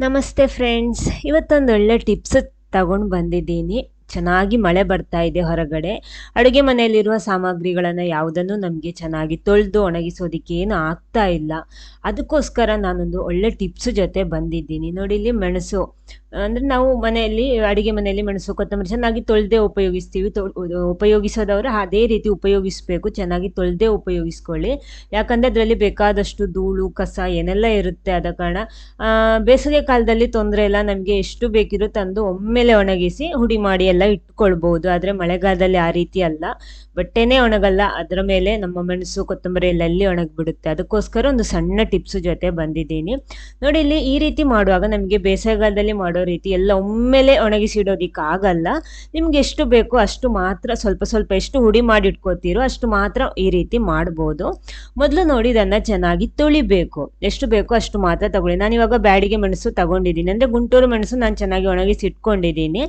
ನಮಸ್ತೆ ಫ್ರೆಂಡ್ಸ್. ಇವತ್ತೊಂದು ಒಳ್ಳೆ ಟಿಪ್ಸ್ ತಗೊಂಡು ಬಂದಿದ್ದೀನಿ. ಚೆನ್ನಾಗಿ ಮಳೆ ಬರ್ತಾ ಇದೆ ಹೊರಗಡೆ. ಅಡುಗೆ ಮನೆಯಲ್ಲಿರುವ ಸಾಮಗ್ರಿಗಳನ್ನು ಯಾವುದನ್ನು ನಮಗೆ ಚೆನ್ನಾಗಿ ತೊಳೆದು ಒಣಗಿಸೋದಕ್ಕೆ ಏನು ಆಗ್ತಾ ಇಲ್ಲ. ಅದಕ್ಕೋಸ್ಕರ ನಾನೊಂದು ಒಳ್ಳೆ ಟಿಪ್ಸ್ ಜೊತೆ ಬಂದಿದ್ದೀನಿ. ನೋಡಿ ಇಲ್ಲಿ ಮೆಣಸು ಅಂದರೆ ನಾವು ಮನೆಯಲ್ಲಿ, ಅಡಿಗೆ ಮನೆಯಲ್ಲಿ ಮೆಣಸು ಕೊತ್ತಂಬರಿ ಚೆನ್ನಾಗಿ ತೊಳೆದೇ ಉಪಯೋಗಿಸ್ತೀವಿ. ಉಪಯೋಗಿಸೋದವ್ರು ಅದೇ ರೀತಿ ಉಪಯೋಗಿಸಬೇಕು. ಚೆನ್ನಾಗಿ ತೊಳೆದೇ ಉಪಯೋಗಿಸ್ಕೊಳ್ಳಿ. ಯಾಕಂದ್ರೆ ಅದರಲ್ಲಿ ಬೇಕಾದಷ್ಟು ಧೂಳು, ಕಸ ಏನೆಲ್ಲ ಇರುತ್ತೆ ಆದ ಕಾರಣ ಬೇಸಿಗೆ ಕಾಲದಲ್ಲಿ ತೊಂದರೆ ಇಲ್ಲ. ನಮಗೆ ಎಷ್ಟು ಬೇಕಿರೋ ತಂದು ಒಮ್ಮೆಲೆ ಒಣಗಿಸಿ, ಹುಡಿ ಮಾಡಿ ಎಲ್ಲ ಇಟ್ಕೊಳ್ಬಹುದು ಆದರೆ ಮಳೆಗಾಲದಲ್ಲಿ ಆ ರೀತಿ ಅಲ್ಲ. ಬಟ್ಟೆನೇ ಒಣಗಲ್ಲ. ಅದರ ಮೇಲೆ ನಮ್ಮ ಮೆಣಸು ಕೊತ್ತಂಬರಿ ಎಲ್ಲಿ ಒಣಗಿಬಿಡುತ್ತೆ? ಅದಕ್ಕೋಸ್ಕರ ಒಂದು ಸಣ್ಣ ಟಿಪ್ಸ್ ಜೊತೆ ಬಂದಿದ್ದೀನಿ. ನೋಡಿ, ಇಲ್ಲಿ ಈ ರೀತಿ ಮಾಡುವಾಗ ನಮಗೆ ಬೇಸಿಗೆಗಾಲದಲ್ಲಿ ಮಾಡೋ ರೀತಿ ಎಲ್ಲ ಒಮ್ಮೆಲೆ ಒಣಗಿಸಿಡೋದಿಕ್ಕೆ ಆಗಲ್ಲ ನಿಮ್ಗೆ ಎಷ್ಟು ಬೇಕೋ ಅಷ್ಟು ಮಾತ್ರ ಸ್ವಲ್ಪ ಸ್ವಲ್ಪ ಎಷ್ಟು ಹುಡಿ ಮಾಡಿ ಇಟ್ಕೋತೀರೋ ಅಷ್ಟು ಮಾತ್ರ ಈ ರೀತಿ ಮಾಡ್ಬೋದು. ಮೊದಲು ನೋಡಿ ಇದನ್ನ ಚೆನ್ನಾಗಿ ತೊಳಿಬೇಕು. ಎಷ್ಟು ಬೇಕೋ ಅಷ್ಟು ಮಾತ್ರ ತಗೊಳ್ಳಿ. ನಾನು ಇವಾಗ ಬ್ಯಾಡಿಗೆ ಮೆಣಸು ತಗೊಂಡಿದ್ದೀನಿ. ಅಂದರೆ ಗುಂಟೂರು ಮೆಣಸು ನಾನು ಚೆನ್ನಾಗಿ ಒಣಗಿಸಿ ಇಟ್ಕೊಂಡಿದ್ದೀನಿ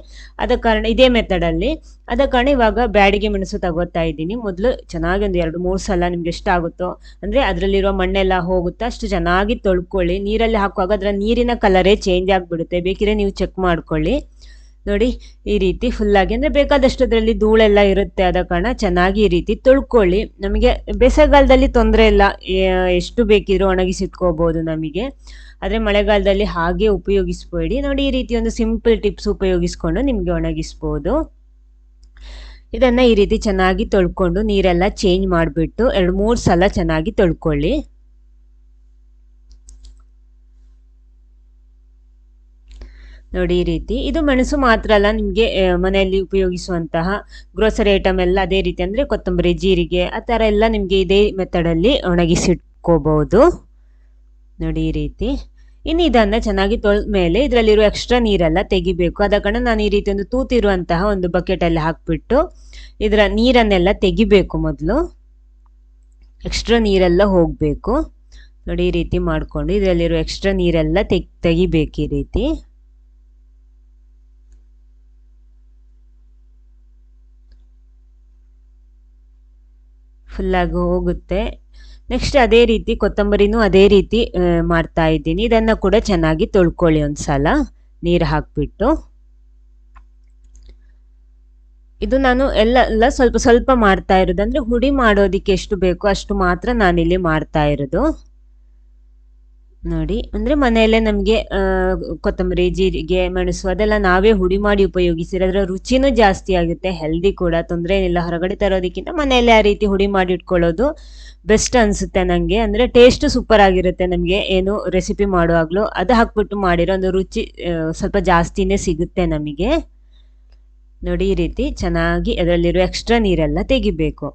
ಅದ ಕಾರಣ ಇದೇ ಮೆಥಡಲ್ಲಿ ಅದ ಕಾರಣ ಇವಾಗ ಬ್ಯಾಡಿಗೆ ಮೆಣಸು ತಗೋತಾ ಇದ್ದೀನಿ. ಮೊದಲು ಚೆನ್ನಾಗಿ ಒಂದು ಎರಡು ಮೂರು ಸಲ ನಿಮ್ಗೆ ಎಷ್ಟಾಗುತ್ತೋ ಅಂದರೆ ಅದರಲ್ಲಿರುವ ಮಣ್ಣೆಲ್ಲ ಹೋಗುತ್ತಾ ಅಷ್ಟು ಚೆನ್ನಾಗಿ ತೊಳ್ಕೊಳ್ಳಿ. ನೀರಲ್ಲಿ ಹಾಕುವಾಗ ಅದರ ನೀರಿನ ಕಲರೇ ಚೇಂಜ್ ಆಗಿಬಿಡುತ್ತೆ. ಬೇಕಿದ್ರೆ ನೀವು ಚೆಕ್ ಮಾಡ್ಕೊಳ್ಳಿ. ನೋಡಿ, ಈ ರೀತಿ ಫುಲ್ಲಾಗಿ ಅಂದರೆ ಬೇಕಾದಷ್ಟು ಅದರಲ್ಲಿ ಧೂಳೆಲ್ಲ ಇರುತ್ತೆ ಆದ ಕಾರಣ ಚೆನ್ನಾಗಿ ಈ ರೀತಿ ತೊಳ್ಕೊಳ್ಳಿ. ನಮಗೆ ಬೇಸಗೆಗಾಲದಲ್ಲಿ ತೊಂದರೆ ಇಲ್ಲ ಎಷ್ಟು ಬೇಕಿದ್ರೂ ಒಣಗಿಸಿಟ್ಕೋಬೋದು ನಮಗೆ. ಆದರೆ ಮಳೆಗಾಲದಲ್ಲಿ ಹಾಗೆ ಉಪಯೋಗಿಸ್ಬೇಡಿ. ನೋಡಿ, ಈ ರೀತಿ ಒಂದು ಸಿಂಪಲ್ ಟಿಪ್ಸ್ ಉಪಯೋಗಿಸ್ಕೊಂಡು ನಿಮಗೆ ಒಣಗಿಸ್ಬೋದು. ಇದನ್ನ ಈ ರೀತಿ ಚೆನ್ನಾಗಿ ತೊಳ್ಕೊಂಡು ನೀರೆಲ್ಲ ಚೇಂಜ್ ಮಾಡಿಬಿಟ್ಟು ಎರಡು ಮೂರು ಸಲ ಚೆನ್ನಾಗಿ ತೊಳ್ಕೊಳ್ಳಿ. ನೋಡಿ ಈ ರೀತಿ. ಇದು ಮೆಣಸು ಮಾತ್ರ ಅಲ್ಲ, ನಿಮಗೆ ಮನೆಯಲ್ಲಿ ಉಪಯೋಗಿಸುವಂತಹ ಗ್ರೋಸರಿ ಐಟಮ್ ಎಲ್ಲ ಅದೇ ರೀತಿ ಅಂದರೆ ಕೊತ್ತಂಬರಿ, ಜೀರಿಗೆ, ಆ ಥರ ಎಲ್ಲ ನಿಮಗೆ ಇದೇ ಮೆಥಡಲ್ಲಿ ಒಣಗಿಸಿಟ್ಕೋಬಹುದು. ನೋಡಿ ಈ ರೀತಿ. ಇನ್ನು ಇದನ್ನು ಚೆನ್ನಾಗಿ ತೊಳೆದ ಮೇಲೆ ಇದರಲ್ಲಿರೋ ಎಕ್ಸ್ಟ್ರಾ ನೀರೆಲ್ಲ ತೆಗಿಬೇಕು. ಅದ ಕಾರಣ ನಾನು ಈ ರೀತಿ ಒಂದು ತೂತಿರುವಂತಹ ಒಂದು ಬಕೆಟಲ್ಲಿ ಹಾಕ್ಬಿಟ್ಟು ಇದರ ನೀರನ್ನೆಲ್ಲ ತೆಗಿಬೇಕು ಮೊದಲು. ಎಕ್ಸ್ಟ್ರಾ ನೀರೆಲ್ಲ ಹೋಗಬೇಕು. ನೋಡಿ ಈ ರೀತಿ ಮಾಡಿಕೊಂಡು ಇದರಲ್ಲಿರೋ ಎಕ್ಸ್ಟ್ರಾ ನೀರೆಲ್ಲ ತೆಗ್, ತೆಗಿಬೇಕು ಈ ರೀತಿ. ಫುಲ್ಲಾಗಿ ಹೋಗುತ್ತೆ. ನೆಕ್ಸ್ಟ್ ಅದೇ ರೀತಿ ಕೊತ್ತಂಬರಿನೂ ಅದೇ ರೀತಿ ಮಾಡ್ತಾ ಇದ್ದೀನಿ. ಇದನ್ನು ಕೂಡ ಚೆನ್ನಾಗಿ ತೊಳ್ಕೊಳ್ಳಿ ಒಂದ್ಸಲ. ನೀರು ಹಾಕ್ಬಿಟ್ಟು. ಇದು ನಾನು ಎಲ್ಲ ಎಲ್ಲ ಸ್ವಲ್ಪ ಸ್ವಲ್ಪ ಮಾಡ್ತಾ ಇರೋದು. ಅಂದ್ರೆ ಹುಡಿ ಮಾಡೋದಿಕ್ಕೆ ಎಷ್ಟು ಬೇಕೋ ಅಷ್ಟು ಮಾತ್ರ ನಾನಿಲ್ಲಿ ಮಾಡ್ತಾ ಇರೋದು. ನೋಡಿ, ಅಂದ್ರೆ ಮನೆಯಲ್ಲೇ ನಮಗೆ ಕೊತ್ತಂಬರಿ, ಜೀರಿಗೆ, ಮೆಣಸು ಅದೆಲ್ಲ ನಾವೇ ಹುಡಿ ಮಾಡಿ ಉಪಯೋಗಿಸಿದ್ರೆ ಅದರ ರುಚಿನೂ ಜಾಸ್ತಿ ಆಗುತ್ತೆ ಹೆಲ್ದಿ ಕೂಡ, ತೊಂದರೆ ಏನಿಲ್ಲ. ಹೊರಗಡೆ ತರೋದಕ್ಕಿಂತ ಮನೆಯಲ್ಲೇ ಆ ರೀತಿ ಹುಡಿ ಮಾಡಿ ಇಟ್ಕೊಳ್ಳೋದು ಬೆಸ್ಟ್ ಅನ್ಸುತ್ತೆ ನಂಗೆ. ಅಂದ್ರೆ ಟೇಸ್ಟ್ ಸೂಪರ್ ಆಗಿರುತ್ತೆ ನಮ್ಗೆ, ಏನು ರೆಸಿಪಿ ಮಾಡುವಾಗ್ಲೂ. ಅದು ಹಾಕ್ಬಿಟ್ಟು ಮಾಡಿರೋ ಒಂದು ರುಚಿ ಸ್ವಲ್ಪ ಜಾಸ್ತಿನೇ ಸಿಗುತ್ತೆ ನಮಗೆ. ನೋಡಿ ಈ ರೀತಿ ಚೆನ್ನಾಗಿ ಅದರಲ್ಲಿರೋ ಎಕ್ಸ್ಟ್ರಾ ನೀರೆಲ್ಲ ತೆಗಿಬೇಕು.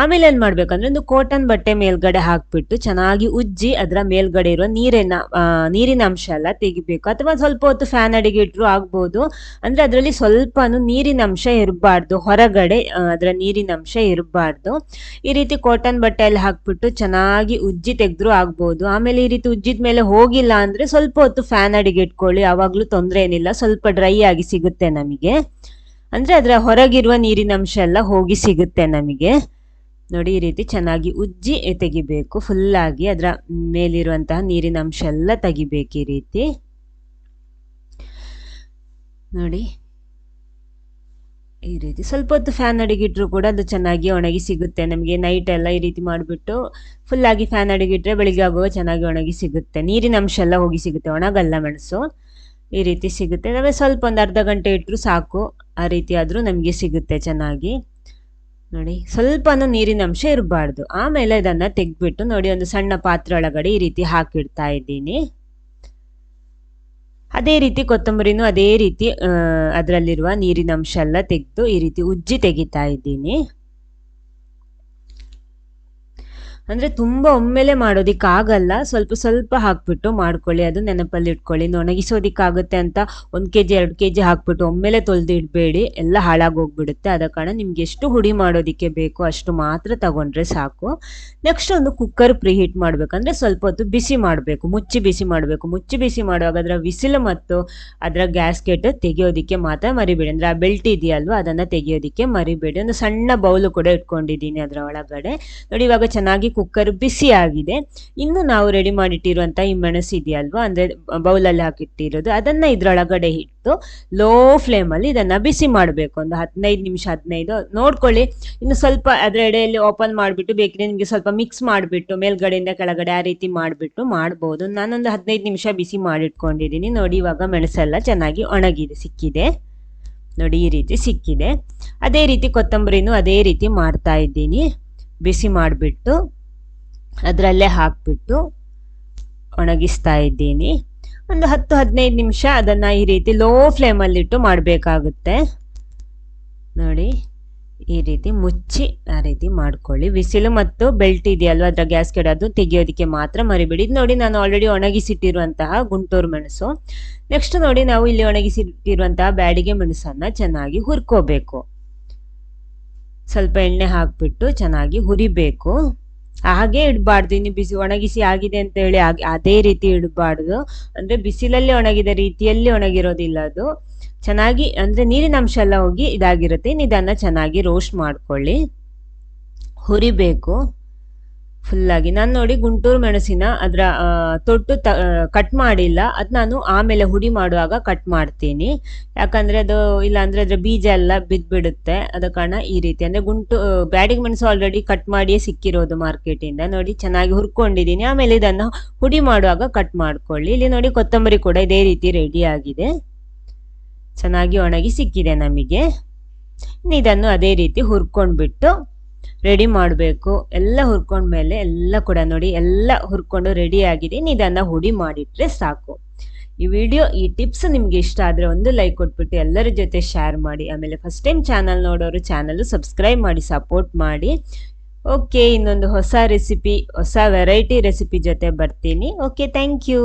ಆಮೇಲೆ ಏನು ಮಾಡ್ಬೇಕಂದ್ರೆ ಒಂದು ಕಾಟನ್ ಬಟ್ಟೆ ಮೇಲ್ಗಡೆ ಹಾಕ್ಬಿಟ್ಟು ಚೆನ್ನಾಗಿ ಉಜ್ಜಿ ಅದರ ಮೇಲ್ಗಡೆ ಇರೋ ನೀರಿನ ನೀರಿನ ಅಂಶ ಎಲ್ಲ ತೆಗಿಬೇಕು. ಅಥವಾ ಸ್ವಲ್ಪ ಹೊತ್ತು ಫ್ಯಾನ್ ಅಡಿಗೆ ಇಟ್ಟರು ಆಗ್ಬೋದು. ಅಂದ್ರೆ ಅದರಲ್ಲಿ ಸ್ವಲ್ಪನೂ ನೀರಿನ ಅಂಶ ಇರಬಾರ್ದು. ಹೊರಗಡೆ ಅದರ ನೀರಿನ ಅಂಶ ಇರಬಾರ್ದು. ಈ ರೀತಿ ಕಾಟನ್ ಬಟ್ಟೆಯಲ್ಲಿ ಹಾಕ್ಬಿಟ್ಟು ಚೆನ್ನಾಗಿ ಉಜ್ಜಿ ತೆಗೆದ್ರೂ ಆಗ್ಬೋದು. ಆಮೇಲೆ ಈ ರೀತಿ ಉಜ್ಜಿದ ಮೇಲೆ ಹೋಗಿಲ್ಲ ಅಂದ್ರೆ ಸ್ವಲ್ಪ ಹೊತ್ತು ಫ್ಯಾನ್ ಅಡಿಗೆ ಇಟ್ಕೊಳ್ಳಿ. ಯಾವಾಗಲೂ ತೊಂದರೆ ಏನಿಲ್ಲ. ಸ್ವಲ್ಪ ಡ್ರೈ ಆಗಿ ಸಿಗುತ್ತೆ ನಮಗೆ. ಅಂದ್ರೆ ಅದರ ಹೊರಗಿರುವ ನೀರಿನ ಅಂಶ ಎಲ್ಲ ಹೋಗಿ ಸಿಗುತ್ತೆ ನಮಗೆ. ನೋಡಿ ಈ ರೀತಿ ಚೆನ್ನಾಗಿ ಉಜ್ಜಿ ತೆಗಿಬೇಕು. ಫುಲ್ಲಾಗಿ ಅದರ ಮೇಲಿರುವಂತಹ ನೀರಿನ ಅಂಶ ಎಲ್ಲ ತೆಗಿಬೇಕು ಈ ರೀತಿ. ನೋಡಿ. ಈ ರೀತಿ ಸ್ವಲ್ಪ ಹೊತ್ತು ಫ್ಯಾನ್ ಅಡಿಗಿಟ್ರು ಕೂಡ ಅದು ಚೆನ್ನಾಗಿ ಒಣಗಿ ಸಿಗುತ್ತೆ ನಮಗೆ. ನೈಟ್ ಎಲ್ಲ ಈ ರೀತಿ ಮಾಡಿಬಿಟ್ಟು ಫುಲ್ಲಾಗಿ ಫ್ಯಾನ್ ಅಡಿಗಿಟ್ರೆ ಬೆಳಿಗ್ಗೆ ಆಗುವ ಚೆನ್ನಾಗಿ ಒಣಗಿ ಸಿಗುತ್ತೆ. ನೀರಿನ ಅಂಶ ಎಲ್ಲ ಹೋಗಿ ಸಿಗುತ್ತೆ. ಒಣಗಲ್ಲ ಮೆಣಸು ಈ ರೀತಿ ಸಿಗುತ್ತೆ. ನಾವೇ ಸ್ವಲ್ಪ ಒಂದು ಅರ್ಧ ಗಂಟೆ ಇಟ್ಟರು ಸಾಕು. ಆ ರೀತಿ ಆದರೂ ನಮಗೆ ಸಿಗುತ್ತೆ ಚೆನ್ನಾಗಿ. ನೋಡಿ, ಸ್ವಲ್ಪನೂ ನೀರಿನ ಅಂಶ ಇರಬಾರ್ದು. ಆಮೇಲೆ ಇದನ್ನ ತೆಗೆದ್ಬಿಟ್ಟು ನೋಡಿ, ಒಂದು ಸಣ್ಣ ಪಾತ್ರೆ ಒಳಗಡೆ ಈ ರೀತಿ ಹಾಕಿಡ್ತಾ ಇದ್ದೀನಿ. ಅದೇ ರೀತಿ ಕೊತ್ತಂಬರಿನೂ ಅದೇ ರೀತಿ ಅದರಲ್ಲಿರುವ ನೀರಿನ ಅಂಶ ಎಲ್ಲ ತೆಗೆದು ಈ ರೀತಿ ಉಜ್ಜಿ ತೆಗಿತಾ ಇದ್ದೀನಿ. ಅಂದ್ರೆ ತುಂಬಾ ಒಮ್ಮೆಲೆ ಮಾಡೋದಕ್ಕಾಗಲ್ಲ. ಸ್ವಲ್ಪ ಸ್ವಲ್ಪ ಹಾಕ್ಬಿಟ್ಟು ಮಾಡ್ಕೊಳ್ಳಿ. ಅದು ನೆನಪಲ್ಲಿ ಇಟ್ಕೊಳ್ಳಿ. ಒಣಗಿಸೋದಿಕ್ ಆಗುತ್ತೆ ಅಂತ ಒಂದ್ ಕೆಜಿ, ಎರಡು ಕೆಜಿ ಹಾಕ್ಬಿಟ್ಟು ಒಮ್ಮೆಲೆ ತೊಳೆದು ಇಡಬೇಡಿ ಎಲ್ಲ ಹಾಳಾಗೋಗ್ಬಿಡುತ್ತೆ. ಆದ ಕಾರಣ ನಿಮ್ಗೆ ಎಷ್ಟು ಹುಡಿ ಮಾಡೋದಿಕ್ಕೆ ಬೇಕೋ ಅಷ್ಟು ಮಾತ್ರ ತಗೊಂಡ್ರೆ ಸಾಕು. ನೆಕ್ಸ್ಟ್ ಒಂದು ಕುಕ್ಕರ್ ಪ್ರಿಹೀಟ್ ಮಾಡ್ಬೇಕಂದ್ರೆ ಸ್ವಲ್ಪ ಹೊತ್ತು ಬಿಸಿ ಮಾಡಬೇಕು. ಮುಚ್ಚಿ ಬಿಸಿ ಮಾಡಬೇಕು. ಮುಚ್ಚಿ ಬಿಸಿ ಮಾಡುವಾಗ ಅದರ ವಿಸಿಲ್ ಮತ್ತು ಅದರ ಗ್ಯಾಸ್ಕೆಟ್ ತೆಗೆಯೋದಿಕ್ಕೆ ಮಾತ್ರ ಮರಿಬೇಡಿ. ಅಂದ್ರೆ ಆ ಬೆಲ್ಟ್ ಇದೆಯಲ್ವಾ, ಅದನ್ನ ತೆಗೆಯೋದಿಕ್ಕೆ ಮರಿಬೇಡಿ. ಒಂದು ಸಣ್ಣ ಬೌಲು ಕೂಡ ಇಟ್ಕೊಂಡಿದ್ದೀನಿ ಅದರ ಒಳಗಡೆ. ನೋಡಿ ಇವಾಗ ಚೆನ್ನಾಗಿ ಕುಕ್ಕರ್ ಬಿಸಿ ಆಗಿದೆ. ಇನ್ನು ನಾವು ರೆಡಿ ಮಾಡಿಟ್ಟಿರುವಂತಹ ಈ ಮೆಣಸು ಇದೆಯಲ್ವಾ, ಅಂದರೆ ಬೌಲಲ್ಲಿ ಹಾಕಿಟ್ಟಿರೋದು, ಅದನ್ನ ಇದರೊಳಗಡೆ ಇಟ್ಟು ಲೋ ಫ್ಲೇಮ್ ಅಲ್ಲಿ ಇದನ್ನ ಬಿಸಿ ಮಾಡಬೇಕು. ಒಂದು ಹದಿನೈದು ನಿಮಿಷ, ಹದಿನೈದು, ನೋಡ್ಕೊಳ್ಳಿ. ಇನ್ನು ಸ್ವಲ್ಪ ಅದರ ಎಡೆಯಲ್ಲಿ ಓಪನ್ ಮಾಡಿಬಿಟ್ಟು ಬೇಕಿದ್ರೆ ನಿಮಗೆ ಸ್ವಲ್ಪ ಮಿಕ್ಸ್ ಮಾಡಿಬಿಟ್ಟು, ಮೇಲ್ಗಡೆಯಿಂದ ಕೆಳಗಡೆ ಆ ರೀತಿ ಮಾಡಿಬಿಟ್ಟು ಮಾಡ್ಬೋದು. ನಾನೊಂದು ಹದಿನೈದು ನಿಮಿಷ ಬಿಸಿ ಮಾಡಿಟ್ಕೊಂಡಿದ್ದೀನಿ. ನೋಡಿ, ಇವಾಗ ಮೆಣಸೆಲ್ಲ ಚೆನ್ನಾಗಿ ಒಣಗಿದೆ, ಸಿಕ್ಕಿದೆ. ನೋಡಿ, ಈ ರೀತಿ ಸಿಕ್ಕಿದೆ. ಅದೇ ರೀತಿ ಕೊತ್ತಂಬರಿನೂ ಅದೇ ರೀತಿ ಮಾಡ್ತಾ ಇದ್ದೀನಿ. ಬಿಸಿ ಮಾಡಿಬಿಟ್ಟು. ಅದರಲ್ಲೇ ಹಾಕ್ಬಿಟ್ಟು ಒಣಗಿಸ್ತಾ ಇದ್ದೀನಿ. ಒಂದು ಹತ್ತು, ಹದಿನೈದು ನಿಮಿಷ ಅದನ್ನ ಈ ರೀತಿ ಲೋ ಫ್ಲೇಮಲ್ಲಿಟ್ಟು ಮಾಡಬೇಕಾಗುತ್ತೆ. ನೋಡಿ, ಈ ರೀತಿ ಮುಚ್ಚಿ ಆ ರೀತಿ ಮಾಡ್ಕೊಳ್ಳಿ. ವಿಸಿಲು ಮತ್ತು ಬೆಲ್ಟ್ ಇದೆಯಲ್ವ? ಅದರ ಗ್ಯಾಸ್ ಕೆಡೋದು ತೆಗಿಯೋದಕ್ಕೆ ಮಾತ್ರ ಮರಿಬೇಡಿ. ನೋಡಿ ನಾನು ಆಲ್ರೆಡಿ ಒಣಗಿಸಿಟ್ಟಿರುವಂತಹ ಗುಂಟೂರು ಮೆಣಸು. ನೆಕ್ಸ್ಟ್ ನೋಡಿ ನಾವು ಇಲ್ಲಿ ಒಣಗಿಸಿಟ್ಟಿರುವಂತಹ ಬ್ಯಾಡಿಗೆ ಮೆಣಸನ್ನ ಚೆನ್ನಾಗಿ ಹುರ್ಕೋಬೇಕು. ಸ್ವಲ್ಪ ಎಣ್ಣೆ ಹಾಕ್ಬಿಟ್ಟು ಚೆನ್ನಾಗಿ ಹುರಿಬೇಕು. ಹಾಗೆ ಇಡಬಾರ್ದು. ಇನ್ನು ಬಿಸಿ ಒಣಗಿಸಿ ಆಗಿದೆ ಅಂತ ಹೇಳಿ ಅದೇ ರೀತಿ ಇಡಬಾರ್ದು. ಅಂದ್ರೆ ಬಿಸಿಲಲ್ಲಿ ಒಣಗಿದ ರೀತಿಯಲ್ಲಿ ಒಣಗಿರೋದಿಲ್ಲ ಅದು. ಚೆನ್ನಾಗಿ ಅಂದ್ರೆ ನೀರಿನ ಅಂಶ ಎಲ್ಲ ಹೋಗಿ ಇದಾಗಿರುತ್ತೆ. ಇದನ್ನ ಚೆನ್ನಾಗಿ ರೋಸ್ಟ್ ಮಾಡ್ಕೊಳ್ಳಿ. ಹುರಿಬೇಕು. ಫುಲ್ಲಾಗಿ ನಾನು ನೋಡಿ ಗುಂಟೂರು ಮೆಣಸಿನ ಅದರ ತೊಟ್ಟು ತ ಕಟ್ ಮಾಡಿಲ್ಲ. ಅದು ನಾನು ಆಮೇಲೆ ಹುಡಿ ಮಾಡುವಾಗ ಕಟ್ ಮಾಡ್ತೀನಿ. ಯಾಕಂದರೆ ಅದು ಇಲ್ಲ ಅಂದರೆ ಅದರ ಬೀಜ ಎಲ್ಲ ಬಿದ್ದುಬಿಡುತ್ತೆ ಅದ ಕಾರಣ ಈ ರೀತಿ. ಅಂದರೆ ಗುಂಟು ಬ್ಯಾಡಿಗೆ ಮೆಣಸು ಆಲ್ರೆಡಿ ಕಟ್ ಮಾಡಿಯೇ ಸಿಕ್ಕಿರೋದು ಮಾರ್ಕೆಟಿಂದ ನೋಡಿ, ಚೆನ್ನಾಗಿ ಹುರ್ಕೊಂಡಿದ್ದೀನಿ. ಆಮೇಲೆ ಇದನ್ನು ಹುಡಿ ಮಾಡುವಾಗ ಕಟ್ ಮಾಡ್ಕೊಳ್ಳಿ. ಇಲ್ಲಿ ನೋಡಿ ಕೊತ್ತಂಬರಿ ಕೂಡ ಇದೇ ರೀತಿ ರೆಡಿ ಆಗಿದೆ. ಚೆನ್ನಾಗಿ ಒಣಗಿ ಸಿಕ್ಕಿದೆ ನಮಗೆ. ಇದನ್ನು ಅದೇ ರೀತಿ ಹುರ್ಕೊಂಡ್ಬಿಟ್ಟು ರೆಡಿ ಮಾಡಬೇಕು. ಎಲ್ಲ ಹುರ್ಕೊಂಡ್ಮೇಲೆ ಎಲ್ಲ ಕೂಡ ನೋಡಿ, ಎಲ್ಲ ಹುರ್ಕೊಂಡು ರೆಡಿ ಆಗಿದೆ. ನಿಧಾನ ಇದನ್ನು ಹುಡಿ ಮಾಡಿಟ್ರೆ ಸಾಕು. ಈ ವಿಡಿಯೋ ಈ ಟಿಪ್ಸ್ ನಿಮ್ಗೆ ಇಷ್ಟ ಆದರೆ ಒಂದು ಲೈಕ್ ಕೊಟ್ಬಿಟ್ಟು ಎಲ್ಲರ ಜೊತೆ ಶೇರ್ ಮಾಡಿ. ಆಮೇಲೆ ಫಸ್ಟ್ ಟೈಮ್ ಚಾನಲ್ ನೋಡೋರು ಚಾನಲ್ ಸಬ್ಸ್ಕ್ರೈಬ್ ಮಾಡಿ ಸಪೋರ್ಟ್ ಮಾಡಿ. ಓಕೆ ಇನ್ನೊಂದು ಹೊಸ ರೆಸಿಪಿ ಹೊಸ ವೆರೈಟಿ ರೆಸಿಪಿ ಜೊತೆ ಬರ್ತೀನಿ. Okay thank you